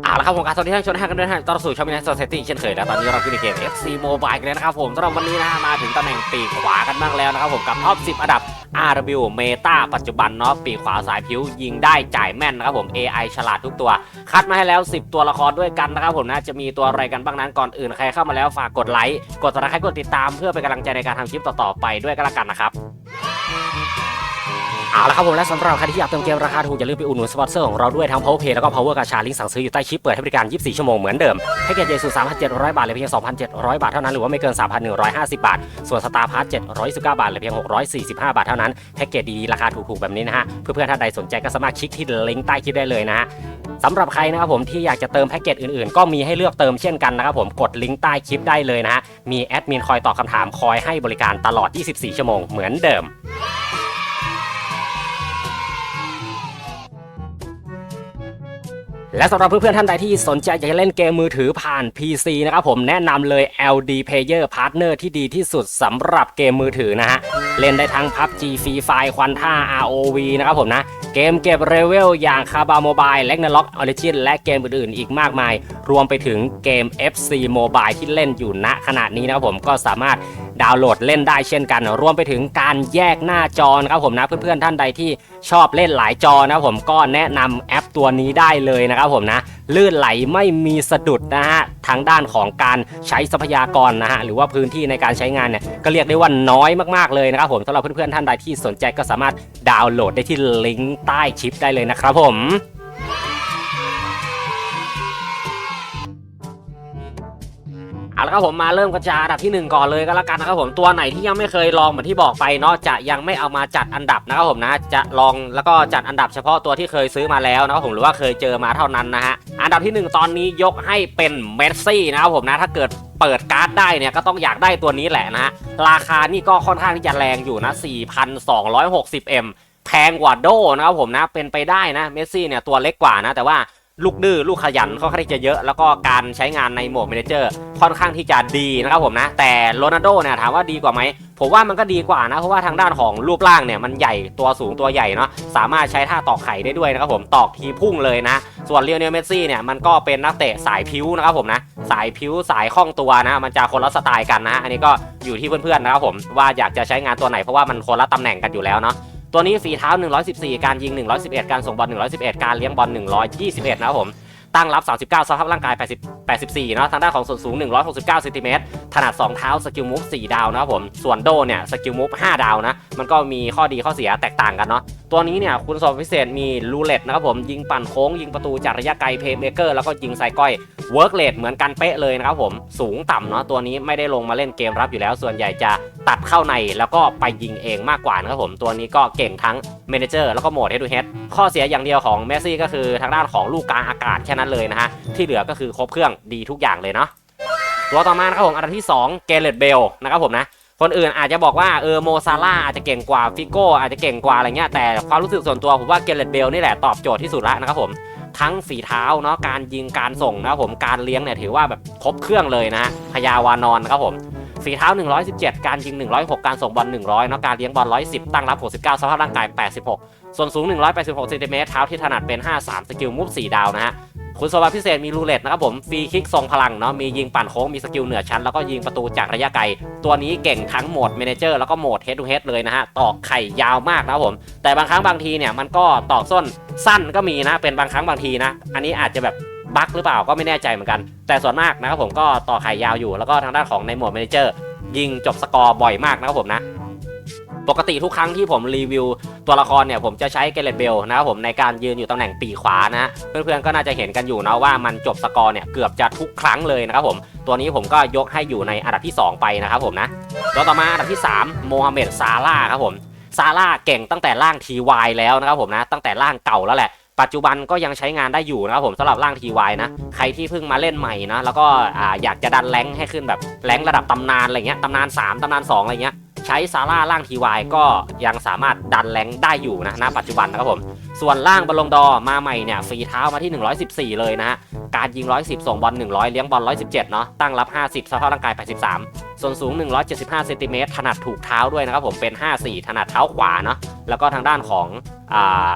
เอาละครับผมการสวัสดีท่านชมทุกท่านกันด้วยนะฮะต้อนรับสู่ช่องมินส์โซเซตตี้เช่นเคยนะตอนนี้เราอยู่ในเกม FC Mobile กันแล้วนะครับผมสำหรับวันนี้นะฮะมาถึงตำแหน่งปีกขวากันบ้างแล้วนะครับผมกับท็อป 10 อันดับ RW Meta ปัจจุบันเนาะปีกขวาสายผิวยิงได้จ่ายแม่นนะครับผม AI ฉลาดทุกตัว คัดมาให้แล้ว 10 ตัวละครด้วยกันนะครับผมนะจะมีตัวอะไรกันบ้างนั้นก่อนอื่นใครเข้ามาแล้วฝากกดไลค์กดติดตามกดติดตามเพื่อเป็นกำลังใจในการทำคลิปต่อๆไปด้วยกันละกันนะครับ เอาละครับผมและสำหรับใครที่อยากเติมเกมราคาถูกอย่าลืมไปอุดหนุนสปอนเซอร์ของเราด้วยทั้ง Power Pay แล้วก็ Power กาชาลิงก์สั่งซื้ออยู่ใต้คลิปเปิดให้บริการ 24 ชั่วโมงเหมือนเดิมแพ็กเกจใหญ่สุด3,700 บาทเหลือเพียง 2,700 บาทเท่านั้นหรือว่าไม่เกิน 3,150 บาท ส่วนสตาร์พาร์ท719 บาทเหลือเพียง 645 บาทเท่านั้นแพ็กเกจดีๆราคาถูกๆแบบนี้นะฮะเพื่อนๆท่านใดสนใจก็สามารถคลิกที่ลิงก์ใต้คลิปได้เลยนะฮะสำหรับใครนะครับผมที่อยากจะเติมแพ็กเกจอื่นๆ ก็มีให้เลือกเติมเช่นกันนะครับผมกดลิงก์ใต้คลิปได้เลยนะฮะมีแอดมินคอยตอบคำถามคอยให้บริการตลอด 24 ชั่วโมงเหมือนเดิม และสำหรับเพื่อนๆท่านใดที่สนใจอยากจะเล่นเกมมือถือผ่าน PC นะครับผมแนะนำเลย LD Player Partner ที่ดีที่สุดสำหรับเกมมือถือนะฮะ เล่นได้ทั้ง PUBG Free Fire ควันท่า ROV นะครับผมนะ เกมเก็บเลเวลอย่างคาบาโมบายและนล็อกออริจินและเกมอื่นๆ อีกมากมาย รวมไปถึงเกม FC Mobile ที่เล่นอยู่ณขณะนี้นะครับผมก็สามารถ ดาวน์โหลดเล่นได้เช่นกัน รวมไปถึงการแยกหน้าจอนะครับผมนะเพื่อนๆท่านใดที่ชอบเล่นหลายจอนะครับผมก็แนะนำแอปตัวนี้ได้เลยนะครับผมนะลื่นไหลไม่มีสะดุดนะฮะทางด้านของการใช้ทรัพยากรนะฮะหรือว่าพื้นที่ในการใช้งานเนี่ยก็เรียกได้ว่าน้อยมากๆเลยนะครับผมสำหรับเพื่อนๆท่านใดที่สนใจก็สามารถดาวน์โหลดได้ที่ลิงก์ใต้คลิปได้เลยนะครับผม เอาละครับผมมาเริ่มกันจากอันดับทีหนึ่1 ก่อนเลยก็แล้วกันนะครับผมตัวไหนที่ยังไม่เคยลองเหมือนที่บอกไปเนาะจะยังไม่เอามาจัดอันดับนะครับผมนะจะลองแล้วก็จัดอันดับเฉพาะตัวที่เคยซื้อมาแล้วนะครับผมหรือว่าเคยเจอมาเท่านั้นนะฮะอันดับทีหนึ่1 ตอนนี้ยกให้เป็นเมสซี่นะครับผมนะถ้าเกิดเปิดการ์ดได้เนี่ยก็ต้องอยากได้ตัวนี้แหละนะฮะราคานี่ก็ค่อนข้างที่จะแรงอยู่นะ 4,260M แพงกว่าโดนะครับผมนะเป็นไปได้นะเมสซี่เนี่ยตัวเล็กกว่านะแต่ว่า ลูกดื้อลูกขยันค่อนข้างที่จะเยอะ แล้วก็การใช้งานในโหมด m มนเจอร์ค่อนข้างที่จะดีนะครับผมนะ แต่โรนัลโดเนี่ยถามว่าดีกว่าไหมผมว่ามันก็ดีกว่านะ เพราะว่าทางด้านของรูปร่างเนี่ยมันใหญ่ตัวสูงตัวใหญ่เนาะสามารถใช้ท่าตอกไข่ได้ด้วยนะครับผมตอกทีพุ่งเลยนะ ส่วนเลียวเนลเมสซี่เนี่ยมันก็เป็นนักเตะสายพิ้วนะครับผมนะสายพิ้วสายคล่องตัวนะ มันจะคนละสไตล์กันนะ อันนี้ก็อยู่ที่เพื่อนๆนะครับผมว่าอยากจะใช้งานตัวไหนเพราะว่ามันคนละตำแหน่งกันอยู่แล้วเนาะ ตัวนี้ฝีเท้า 114 การยิง 111 การส่งบอล 111 การเลี้ยงบอล 121 นะครับผม ตั้งรับ 39 สภาพร่างกาย 80 84 เนาะ ทางด้านของส่วนสูง 169เซนติเมตร ถนัด 2 เท้า สกิลมูฟ 4 ดาวนะครับผม ส่วนโดเนี่ย สกิลมูฟ 5 ดาวนะ มันก็มีข้อดีข้อเสียแตกต่างกันเนาะ ตัวนี้เนี่ยคุณสมบัติพิเศษมีรูเล็ตนะครับผมยิงปั่นโค้งยิงประตูจากระยะไกลเพย์เมเกอร์แล้วก็ยิงไซก้อยเวิร์กเลทเหมือนกันเป๊ะเลยนะครับผมสูงต่ำเนาะตัวนี้ไม่ได้ลงมาเล่นเกมรับอยู่แล้ว ส่วนใหญ่จะตัดเข้าในแล้วก็ไปยิงเองมากกว่านะครับผมตัวนี้ก็เก่งทั้งเมนเจอร์แล้วก็โหมด head to head ข้อเสียอย่างเดียวของเมสซี่ก็คือทางด้านของลูกกลางอากาศแค่นั้นเลยนะฮะที่เหลือก็คือครบเครื่องดีทุกอย่างเลยเนาะตัวต่อมานะครับผมอันดับที่ 2 เกเรตเบลนะครับผมนะ คนอื่นอาจจะบอกว่าเออโมซาร่าอาจจะเก่งกว่าฟิโก้อาจจะเก่งกว่าอะไรเงี้ยแต่ความรู้สึกส่วนตัวผมว่าเกเรตเบลนี่แหละตอบโจทย์ที่สุดล้วนะครับผมทั้งฝีเท้าเนาะการยิงการส่งนะครับผมการเลี้ยงเนี่ยถือว่าแบบครบเครื่องเลยนะฮะพยาวานอนนะครับผมฝีเท้า 117 การยิง 106 การส่งบอล 100เนาะการเลี้ยงบอล 110 ตั้งรับ 69 สภาพร่างกาย 86 ส่วนสูง 186เซนติเมตรเท้าที่ถนัดเป็น 53 สกิลมูฟ4ดาวนะฮะ คุณสมบัติพิเศษมีรูเล็ตนะครับผมฟรีคิกทรงพลังเนาะมียิงปั่นโค้งมีสกิลเหนือชั้นแล้วก็ยิงประตูจากระยะไกล ตัวนี้เก่งทั้งโหมดเมนเจอร์แล้วก็โหมดเฮดทูเฮดเลยนะฮะตอกไข่ยาวมากนะครับผม แต่บางครั้งบางทีเนี่ยมันก็ตอกส้นสั้นก็มีนะ เป็นบางครั้งบางทีนะ อันนี้อาจจะแบบบั๊กหรือเปล่าก็ไม่แน่ใจเหมือนกัน แต่ส่วนมากนะครับผมก็ต่อไข่ยาวอยู่แล้วก็ทางด้านของในโหมดเมนเจอร์ยิงจบสกอร์บ่อยมากนะครับผมนะ ปกติทุกครั้งที่ผมรีวิวตัวละครเนี่ยผมจะใช้เกเรตเบลนะครับผมในการยืนอยู่ตำแหน่งปีกขวานะเพื่อนๆก็น่าจะเห็นกันอยู่นะว่ามันจบสกอร์เนี่ยเกือบจะทุกครั้งเลยนะครับผมตัวนี้ผมก็ยกให้อยู่ในอันดับที่ 2 ไปนะครับผมนะตัวต่อมาอันดับที่ 3 โมฮัมเหม็ดซาร่าครับผมซาร่าเก่งตั้งแต่ร่าง TY แล้วนะครับผมนะตั้งแต่ร่างเก่าแล้วแหละปัจจุบันก็ยังใช้งานได้อยู่นะครับผมสำหรับร่าง TY นะใครที่เพิ่งมาเล่นใหม่นะแล้วก็ออยากจะดันแรงให้ขึ้นแบบแรงระดับตำนานอะไรเงี้ยตำนาน 3ตำนาน 2 อะไรเงี้ย ช้ซาร่าร่าง TY ก็ยังสามารถดันแรงได้อยู่นะณปัจจุบันนะครับผม ส่วนร่างบอลลงดอร์มาใหม่เนี่ยฟรีเท้ามาที่ 114 เลยนะฮะ การยิง 110 ส่งบอล 100 เลี้ยงบอล 117 เนาะตั้งรับ 50สภาพร่างกาย 83 ส่วนสูง 175เซนติเมตรถนัดถูกเท้าด้วยนะครับผมเป็น 54 ถนัดเท้าขวาเนาะแล้วก็ทางด้านของอ่า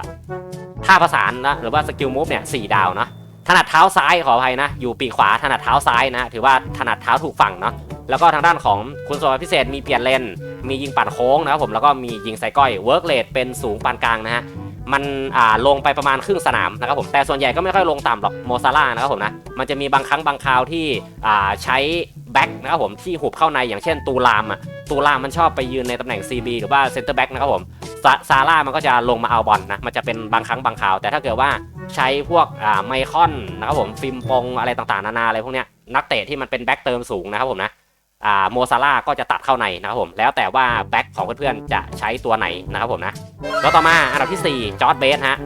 ท่าประสานนะหรือว่าสกิลมูฟเนี่ย4ดาวเนาะถนัดเท้าซ้ายขออภัยนะ อยู่ปีกขวาถนัดเท้าซ้ายนะถือว่าถนัดเท้าถูกฝั่งเนาะ แล้วก็ทางด้านของคุณสมบัติพิเศษมีเปลี่ยนเลน มียิงปั่นโค้งนะครับผม แล้วก็มียิงไซก้อย เวิร์กเลดเป็นสูงปานกลางนะฮะ มันอ่าลงไปประมาณครึ่งสนามนะครับผม แต่ส่วนใหญ่ก็ไม่ค่อยลงต่ำหรอกโมซาร่านะครับผมนะ มันจะมีบางครั้งบางคราวที่อ่าใช้แบ็กนะครับผมที่หุบเข้าในอย่างเช่นตูรามอะตูรามมันชอบไปยืนในตำแหน่ง CB หรือว่าเซนเตอร์แบ็กนะครับผมซาซาร่ามันก็จะลงมาเอาบอลนะ มันจะเป็นบางครั้งบางคราว แต่ถ้าเกิดว่าใช้พวกอ่าไมคอนนะครับผมฟิล์มปงอะไรต่างๆ นานาอะไรพวกเนี้ยนักเตะที่มันเป็นแบ็กเติมสูงนะครับผมนะ โมซาร่าก็จะตัดเข้าในนะครับผมแล้วแต่ว่าแบ็กของเพื่อนๆจะใช้ตัวไหนนะครับผมนะแล้วต่อมาอันดับที่4จอร์ดเบสฮะ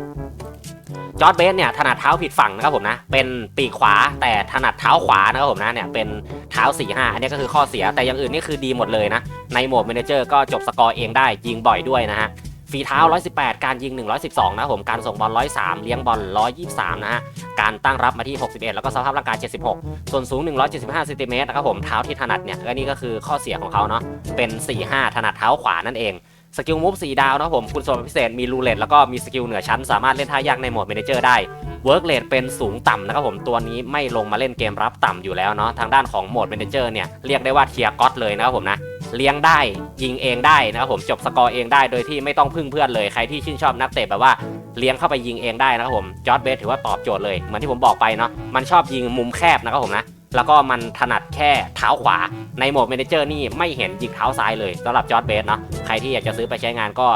จอร์ดเบสเนี่ยถนัดเท้าผิดฝั่งนะครับผมนะเป็นปีกขวาแต่ถนัดเท้าขวานะครับผมนะเนี่ยเป็นเท้า4 5อันนี้ก็คือข้อเสียแต่อย่างอื่นนี่คือดีหมดเลยนะในโหมด Manager ก็จบสกอร์เองได้ยิงบ่อยด้วยนะฮะ ฝีเท้า 118 การยิง 112 นะครับผมการส่งบอล 103 เลี้ยงบอล 123 นะฮะ การตั้งรับมาที่ 61 แล้วก็สภาพร่างกาย 76 ส่วนสูง 175เซนติเมตรนะครับผมเท้าที่ถนัดเนี่ยก็นี่ก็คือข้อเสียของเขาเนาะเป็น 4-5 ถนัดเท้าขวานั่นเอง สกิลมูฟ4ดาวนะผมคุณสมบัติพิเศษมีรูเลตแล้วก็มีสกิลเหนือชั้น สามารถเล่นท่ายากในโหมด Manager ได้เวิร์กเลทเป็นสูงต่ำนะครับผมตัวนี้ไม่ลงมาเล่นเกมรับต่ำอยู่แล้วเนาะทางด้านของโหมด Manager เนี่ยเรียกได้ว่าเทียร์ก็อตเลยนะครับผมนะเลี้ยงได้ยิงเองได้นะครับผมจบสกอร์เองได้โดยที่ไม่ต้องพึ่งเพื่อนเลยใครที่ชื่นชอบนักเตะแบบว่าเลี้ยงเข้าไปยิงเองได้นะครับผมจอร์ดเบสถือว่าตอบโจทย์เลยเหมือนที่ผมบอกไปเนาะมันชอบยิงมุมแคบนะครับผมนะ แล้วก็มันถนัดแค่เท้าขวาในโหมดเมนเจอร์นี่ไม่เห็นยิงเท้าซ้ายเลยสำหรับจอร์ดเบสเนาะใครที่อยากจะซื้อไปใช้งานก็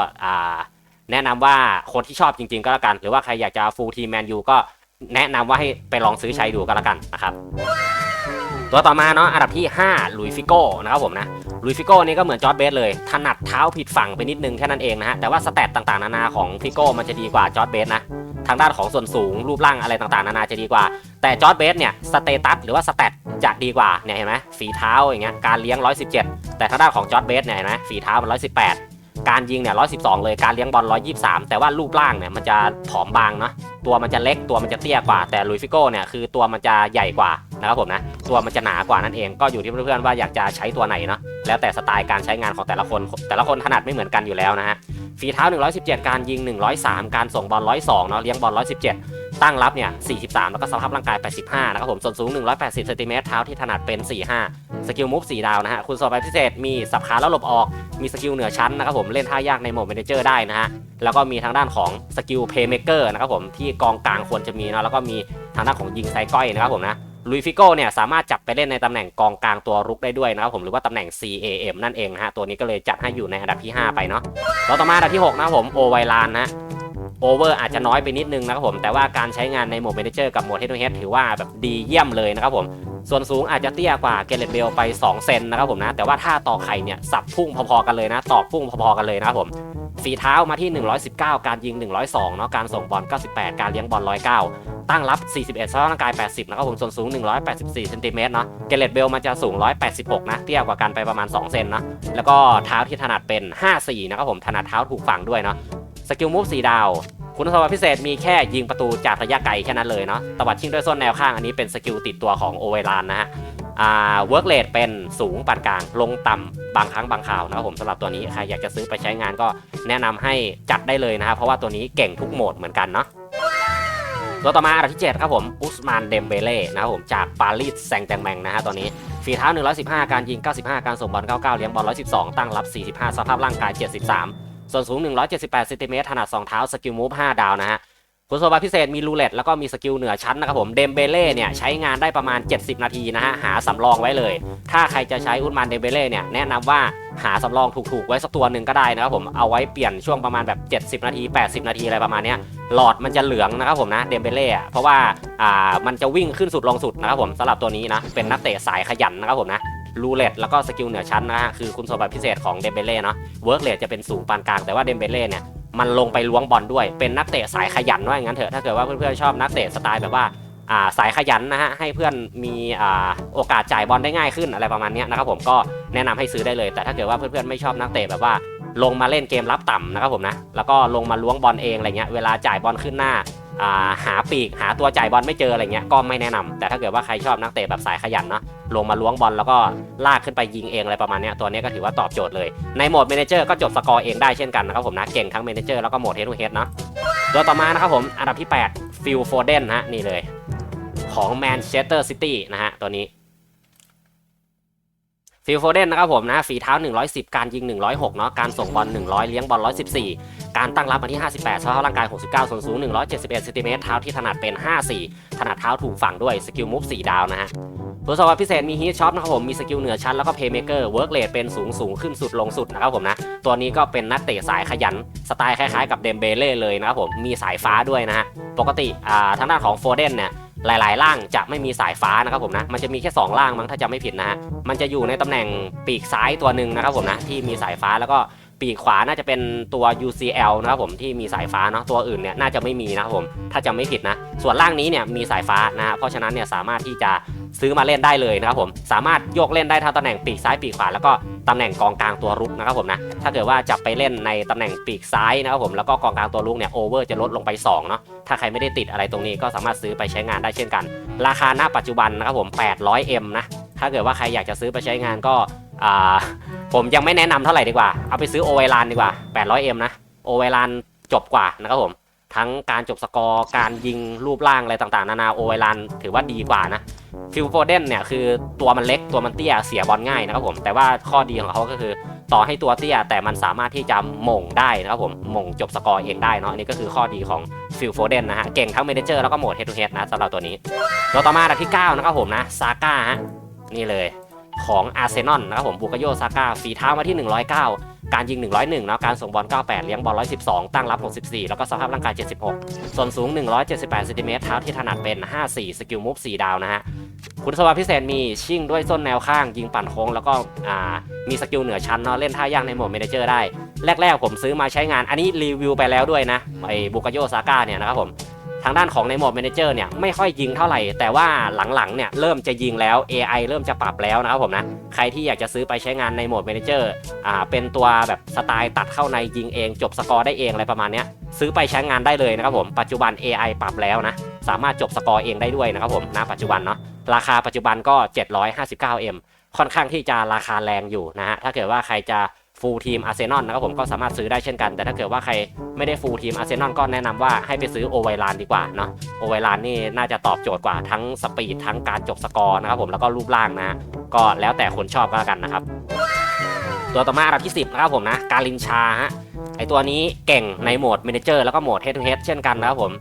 แนะนำว่าคนที่ชอบจริง ๆ ก็แล้วกัน หรือว่าใครอยากจะฟูลทีแมนยูก็แนะนำว่าให้ไปลองซื้อใช้ดูก็แล้วกันนะครับตัวต่อมาเนาะอันดับที่ 5 ลุยฟิโก้นะครับผมนะ ลุยฟิโก้นี่ก็เหมือนจอร์ดเบสเลย ถนัดเท้าผิดฝั่งไปนิดนึงแค่นั้นเองนะฮะ แต่ว่าสเตตต่างๆ นานาของฟิโก้มันจะดีกว่าจอร์ดเบสนะ ทางด้านของส่วนสูงรูปร่างอะไรต่างๆ นานาจะดีกว่า แต่จอร์ดเบสเนี่ยสเตตัสหรือว่าสเตตจะดีกว่าเนี่ยเห็นไหมฝีเท้าอย่างเงี้ยการเลี้ยง 117 แต่ทางด้านของจอร์ดเบสเนี่ยเห็นไหมฝีเท้ามัน118 การยิงเนี่ยร้อยสิเลยการเลี้ยงบอลร้อยแต่ว่ารูปร่างเนี่ยมันจะผอมบางเนาะตัวมันจะเล็กตัวมันจะเตี้ยกว่า แต่ลุยฟิโก้เนี่ยคือตัวมันจะใหญ่กว่านะครับผมนะตัวมันจะหนากว่านั่นเองก็อยู่ที่เพื่อนๆว่าอยากจะใช้ตัวไหนเนาะแล้วแต่สไตล์การใช้งานของแต่ละคนแต่ละคนถนัดไม่เหมือนกันอยู่แล้วนะฮะ ฝีเท้า 117 การยิง 103 การส่งบอล 102 เนาะเลี้ยงบอล 117 ตั้งรับเนี่ย 43 แล้วก็สภาพร่างกาย 85 นะครับผมส่วนสูง 180เซนติเมตรเท้าที่ถนัดเป็น 45 สกิลมูฟ4ดาวนะฮะคุณสอบไปพิเศษมีสับขาแล้วหลบออก มีสกิลเหนือชั้นนะครับผมเล่นท่ายากในโหมดเมนเจอร์ได้นะฮะแล้วก็มีทางด้านของสกิลเพย์เมเกอร์นะครับผมที่กองกลางควรจะมีเนาะแล้วก็มีทางด้านของยิงไซก้อยนะครับผมนะ ลุยฟิโก้เนี่ยสามารถจับไปเล่นในตำแหน่งกองกลางตัวรุกได้ด้วยนะครับผมหรือว่าตำแหน่ง CAM นั่นเองนะฮะตัวนี้ก็เลยจัดให้อยู่ในอันดับที่ 5 ไปเนาะแล้วต่อมาอันดับที่ 6 นะครับผมโอไวลานนะโอเวอร์อาจจะน้อยไปนิดนึงนะครับผม แต่ว่าการใช้งานในโหมดเมนเจอร์กับโหมดเฮดเฮดถือว่าแบบดีเยี่ยมเลยนะครับผม ส่วนสูงอาจจะเตี้ยกว่าเกเรตเบลไป 2 เซนนะครับผมนะ แต่ว่าถ้าต่อไข่เนี่ย สับพุ่งพอๆกันเลยนะ ตอกพุ่งพอๆกันเลยนะครับผม ฝีเท้ามาที่ 119 การยิง 102 เนาะ การส่งบอล 98 การเลี้ยงบอล 109 ตั้งรับ 41สภาพร่างกาย 80 นะครับผมส่วนสูง 184เซนติเมตรเนาะ เกเรตเบลมันจะสูง 186 นะ เตี้ยกว่ากันไปประมาณ 2 เซนเนาะแล้วก็เท้าที่ถนัดเป็น 54 นะครับผม ถนัดเท้าถูกฝั่งด้วยเนาะ สกิลมูฟ4ดาว คุณสมบัติพิเศษมีแค่ยิงประตูจากระยะไกลแค่นั้นเลยเนาะตวัดชิงด้วยส้นแนวข้างอันนี้เป็นสกิลติดตัวของโอเวลานนะฮะ เวิร์กเลทเป็นสูงปานกลาง ลงต่ำบางครั้งบางคราวนะครับผมสำหรับตัวนี้ใครอยากจะซื้อไปใช้งานก็แนะนำให้จัดได้เลยนะครับเพราะว่าตัวนี้เก่งทุกโหมดเหมือนกันเนาะตัวต่อมาอันดับที่ 7 ครับผม อุสมานเดมเบเล่นะครับผมจากปารีสแซงต์แตงแมงนะฮะตอนนี้ฝีเท้า 115 การยิง 95 การส่งบอล 99 เลี้ยงบอล 112 ตั้งรับ 45 สภาพร่างกาย 73 ส่วนสูง 178เซนติเมตรถนัด2เท้าสกิลมูฟ5ดาวนะฮะ คุณสมบัติพิเศษมีรูเล็ตแล้วก็มีสกิลเหนือชั้นนะครับผมเดมเบเล่เนี่ยใช้งานได้ประมาณ 70 นาทีนะฮะหาสำรองไว้เลย ถ้าใครจะใช้อุลมันเดมเบเล่เนี่ยแนะนำว่าหาสำรองถูกๆไว้สักตัวหนึ่งก็ได้นะครับผมเอาไว้เปลี่ยนช่วงประมาณแบบ 70 นาที 80 นาทีอะไรประมาณนี้หลอดมันจะเหลืองนะครับผมนะเดมเบเล่เพราะว่าอ่ามันจะวิ่งขึ้นสุดลงสุดนะครับผมสำหรับตัวนี้นะเป็นนักเตะสายขยันนะครับผมนะรูเล็ตแล้วก็สกิลเหนือชั้นนะฮะคือคุณสมบัติพิเศษของเดมเบเล่เนาะเวิร์กเลทจะเป็นสูงปานกลางแต่ว่าเดมเบเล่เนี่ย มันลงไปล้วงบอลด้วย เป็นนักเตะสายขยันว่าอย่างนั้นเถอะถ้าเกิดว่าเพื่อนๆชอบนักเตะสไตล์แบบว่าาสายขยันนะฮะให้เพื่อนมีอโอกาสจ่ายบอลได้ง่ายขึ้นอะไรประมาณนี้นะครับผมก็แนะนำให้ซื้อได้เลย แต่ถ้าเกิดว่าเพื่อนๆไม่ชอบนักเตะแบบว่าลงมาเล่นเกมรับต่ำนะครับผมนะแล้วก็ลงมาล้วงบอลเองอะไรเงี้ยเวลาจ่ายบอลขึ้นหน้า หาปีกหาตัวจ่ายบอลไม่เจออะไรเงี้ยก็ไม่แนะนำแต่ถ้าเกิดว่าใครชอบนักเตะแบบสายขยันเนาะลงมาล้วงบอลแล้วก็ลากขึ้นไปยิงเองอะไรประมาณนี้ตัวนี้ก็ถือว่าตอบโจทย์เลย ในโหมดเมนเจอร์ก็จบสกอร์เองได้เช่นกันนะครับผมนะเก่งทั้งเมนเจอร์แล้วก็โหมดเฮดทูเฮดเนาะตัวต่อมานะครับผมอันดับที่8ฟิลโฟเดนฮะนี่เลย ของแมนเชสเตอร์ซิตี้นะฮะตัวนี้ ฟิลโฟเดนนะครับผมนะฝีเท้า 110 การยิง 106 เนาะการส่งบอล 100 เลี้ยงบอล 114 การตั้งรับมาที่ 58สภาร่างกาย 69 ส่วนสูง 171เซนติเมตรเท้าที่ถนัดเป็น 54 ถนัดเท้าถูกฝั่งด้วยสกิลมูฟ4ดาวนะฮะตัวสวัสดพิเศษมีฮีทช็อตนะครับผมมีสกิลเหนือชั้นแล้วก็เพย์เมเกอร์เวิร์กเลดเป็นสูงสูงขึ้นสุดลงสุดนะครับผมนะตัวนี้ก็เป็นนักเตะสายขยัน สไตล์คล้ายๆกับเดมเบเล่เลยนะครับผมมีสายฟ้าด้วยนะฮะปกติอ่าทางด้านของโฟเดนเนี่ย หลายๆ ล่างจะไม่มีสายฟ้านะครับผมนะ มันจะมีแค่ 2 ล่างมั้งถ้าจะไม่ผิดนะฮะ มันจะอยู่ในตำแหน่งปีกซ้ายตัวหนึ่งนะครับผมนะที่มีสายฟ้าแล้วก็ ปีกขวาน่าจะเป็นตัว UCL นะครับผมที่มีสายฟ้าเนาะตัวอื่นเนี่ยน่าจะไม่มีนะครับผมถ้าจะไม่ผิดนะ ส่วนล่างนี้เนี่ยมีสายฟ้านะฮะเพราะฉะนั้นเนี่ยสามารถที่จะซื้อมาเล่นได้เลยนะครับผมสามารถโยกเล่นได้ทั้งตำแหน่งปีกซ้ายปีกขวาแล้วก็ตำแหน่งกองกลางตัวรุกนะครับผมนะถ้าเกิดว่าจะไปเล่นในตำแหน่งปีกซ้ายนะครับผมแล้วก็กองกลางตัวรุกเนี่ยโอเวอร์จะลดลงไปสองเนาะถ้าใครไม่ได้ติดอะไรตรงนี้ก็สามารถซื้อไปใช้งานได้เช่นกัน ราคาณปัจจุบันนะครับผม 800M นะถ้าเกิดว่าใครอยากจะซื้อไปใช้งานก็ ผมยังไม่แนะนำเท่าไหร่ดีกว่า เอาไปซื้อโอเวลานดีกว่า 800M นะ โอเวลานจบกว่านะครับผม ทั้งการจบสกอร์ การยิงรูปร่างอะไรต่างๆ นานาโอเวลานถือว่าดีกว่านะ ฟิลโฟเดนเนี่ยคือตัวมันเล็กตัวมันเตี้ยเสียบอลง่ายนะครับผม แต่ว่าข้อดีของเขาก็คือต่อให้ตัวเตี้ยแต่มันสามารถที่จะหม่งได้นะครับผมหม่งจบสกอร์เองได้เนาะอันนี้ก็คือข้อดีของฟิลโฟเดนนะฮะ เก่งทั้งเมเนเจอร์แล้วก็โหมดเฮดทูเฮดนะสำหรับตัวนี้ตัวต่อมาอันดับที่9นะครับผมนะซาก้าฮะนี่เลย ของอาร์เซนอลนะครับผมบุกโยซาก้าฝีเท้ามาที่ 109 การยิง 101นะการส่งบอล 98 เลี้ยงบอล 112 ตั้งรับ 64 แล้วก็สภาพร่างกาย 76 ส่วนสูง 178เซนติเมตรเท้าที่ถนัดเป็น 54 สกิลมูฟ4ดาวนะฮะคุณสวัสดิ์พิเศษมีชิ่งด้วยส้นแนวข้างยิงปั่นโค้งแล้วก็มีสกิลเหนือชั้นเนาะเล่นท่ายากในโหมดเมนเจอร์ได้ แรก ๆ ผมซื้อมาใช้งานอันนี้รีวิวไปแล้วด้วยนะไอ้บุกโยซาก้าเนี่ยนะครับผม ทางด้านของในโหมด Manager เนี่ยไม่ค่อยยิงเท่าไหร่ แต่ว่าหลังๆเนี่ยเริ่มจะยิงแล้ว AI เริ่มจะปรับแล้วนะครับผมนะใครที่อยากจะซื้อไปใช้งานในโหมด Manager อ่าเป็นตัวแบบสไตล์ตัดเข้าในยิงเอง จบสกอร์ได้เองอะไรประมาณนี้ซื้อไปใช้งานได้เลยนะครับผมปัจจุบัน AI ปรับแล้วนะสามารถจบสกอร์เองได้ด้วยนะครับผมณปัจจุบันเนาะราคาปัจจุบันก็ 759M ค่อนข้างที่จะราคาแรงอยู่นะฮะถ้าเกิดว่าใครจะ ฟูลทีมอาร์เซนอลนะครับผมก็สามารถซื้อได้เช่นกัน แต่ถ้าเกิดว่าใครไม่ได้ฟูลทีมอาร์เซนอลก็แนะนำว่าให้ไปซื้อโอไวลานดีกว่าเนาะโอไวลานนี่น่าจะตอบโจทย์กว่าทั้งสปีดทั้งการจบสกอร์นะครับผมแล้วก็รูปร่างนะ ก็แล้วแต่คนชอบก็แล้วกันนะครับ ตัวต่อมาอันดับที่ 10นะครับผมนะการินชาฮะไอตัวนี้เก่งในโหมด Manager แล้วก็โหมด Head to Head เช่นกันนะครับผม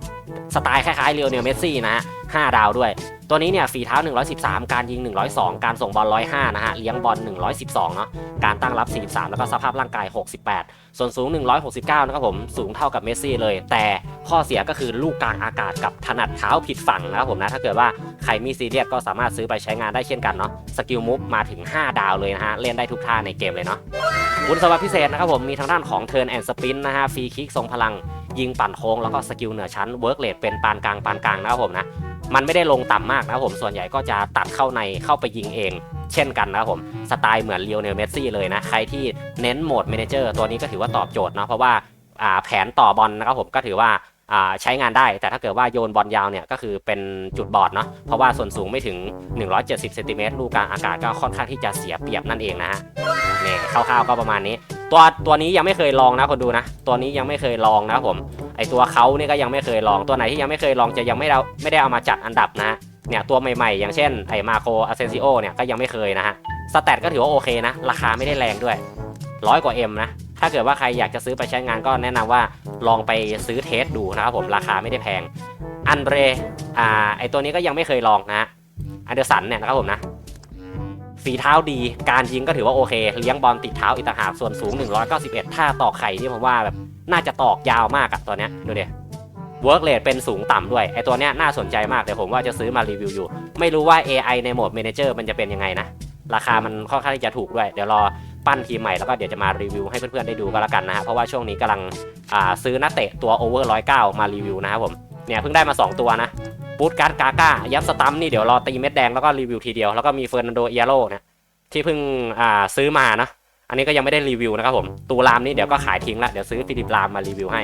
สไตล์คล้ายๆเรียวเนลเมสซี่นะฮะ5ดาวด้วย ตัวนี้เนี่ยฝีเท้า 113 การยิง 102 การส่งบอล 105 นะฮะ เลี้ยงบอล 112 เนาะ การตั้งรับ 43 แล้วก็สภาพร่างกาย 68 ส่วนสูง 169 นะครับผม สูงเท่ากับเมสซี่เลย แต่ข้อเสียก็คือลูกกลางอากาศกับถนัดเท้าผิดฝั่งนะครับผมนะ ถ้าเกิดว่าใครมีซีเรียสก็สามารถซื้อไปใช้งานได้เช่นกันเนาะ สกิลมูฟมาถึง 5 ดาวเลยนะฮะ เล่นได้ทุกท่าในเกมเลยเนาะคุณสมบัติพิเศษนะครับผม มีทางด้านของเทิร์นแอนด์สปินนะฮะ ฟรีคิกทรงพลัง ยิงปั่นโค้งแล้วก็สกิลเหนือชั้นเวิร์กเลดเป็นปานกลางปานกลางนะครับผมนะ มันไม่ได้ลงต่ำมากนะผมส่วนใหญ่ก็จะตัดเข้าในเข้าไปยิงเอง เช่นกันนะครับผมสไตล์เหมือนเลียวเนลเมสซี่เลยนะ ใครที่เน้นโหมดเมนเจอร์ตัวนี้ก็ถือว่าตอบโจทย์เนาะเพราะว่าแผนต่อบอลนะครับผมก็ถือว่า ใช้งานได้ แต่ถ้าเกิดว่าโยนบอลยาวเนี่ยก็คือเป็นจุดบอดเนาะเพราะว่าส่วนสูงไม่ถึง 170เซนติเมตรลูกกลางอากาศก็ค่อนข้างที่จะเสียเปรียบนั่นเองนะฮะนี่คร่าวๆก็ประมาณนี้ ตัวตัวนี้ยังไม่เคยลองนะคนดูนะ ตัวนี้ยังไม่เคยลองนะผม ไอตัวเขาเนี่ยก็ยังไม่เคยลองตัวไหนที่ยังไม่เคยลองจะยังไม่ได้ไม่ได้เอามาจัดอันดับนะเนี่ยตัวใหม่ๆ อย่างเช่นไอมาโคอาเซนซิโอเนี่ยก็ยังไม่เคยนะฮะสแตทก็ถือว่าโอเคนะ ราคาไม่ได้แรงด้วยร้อยกว่า M นะ ถ้าเกิดว่าใครอยากจะซื้อไปใช้งานก็แนะนำว่าลองไปซื้อเทสดูนะครับผมราคาไม่ได้แพงอันเรอ่าไอตัวนี้ก็ยังไม่เคยลองนะอันเดอร์สันเนี่ยนะครับผมนะฝีเท้าดีการยิงก็ถือว่าโอเคเลี้ยงบอลติดเท้าอีตาหากส่วนสูง 191 ถ้าตอกไข่ที่ผมว่าแบบน่าจะตอกยาวมากอะตัวเนี้ยดูเดียเวิร์กเลทเป็นสูงต่ำด้วยไอตัวเนี้ยน่าสนใจมากเดี๋ยวผมว่าจะซื้อมารีวิวอยู่ ไม่รู้ว่า AI ในโหมด Manager มันจะเป็นยังไงนะ ราคามันค่อนข้างที่จะถูกด้วย เดี๋ยวรอ ปั้นทีมใหม่แล้วก็เดี๋ยวจะมารีวิวให้เพื่อนๆได้ดูก็แล้วกันนะฮะเพราะว่าช่วงนี้กำลังซื้อนักเตะตัว over 109มารีวิวนะครับผมเนี่ยเพิ่งได้มา 2 ตัวนะบูตการ์ดกาก้ายับสตัมนี่เดี๋ยวรอตีเม็ดแดงแล้วก็รีวิวทีเดียวแล้วก็มีเฟอร์นันโดเอโรเนี่ยที่เพิ่งซื้อมานะอันนี้ก็ยังไม่ได้รีวิวนะครับผมตูรามนี่เดี๋ยวก็ขายทิ้งละเดี๋ยวซื้อฟิลิปรามมารีวิวให้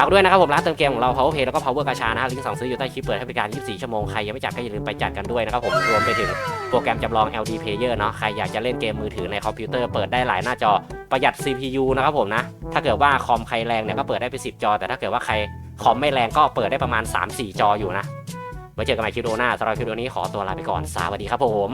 ากด้วยนะครับผมร้านเติมเกมของเรา Power Pay แล้วก็ Power กาชานะลิงก์สั่งซื้ออยู่ใต้คลิปเปิดให้บริการ 24 ชั่วโมง ใครยังไม่จัดก็อย่าลืมไปจัดกันด้วยนะครับผมรวมไปถึงโปรแกรมจำลอง LD Player เนาะใครอยากจะเล่นเกมมือถือในคอมพิวเตอร์เปิดได้หลายหน้าจอประหยัด CPU นะครับผมนะถ้าเกิดว่าคอมใครแรงเนี่ยก็เปิดได้ไป 10 จอ แต่ถ้าเกิดว่าใครคอมไม่แรงก็เปิดได้ประมาณ 3-4 จออยู่นะไว้เจอกันใหม่คลิปวิดีโอหน้าสำหรับคลิปวิดีโอนี้ขอตัวลาไปก่อนสวัสดีครับผม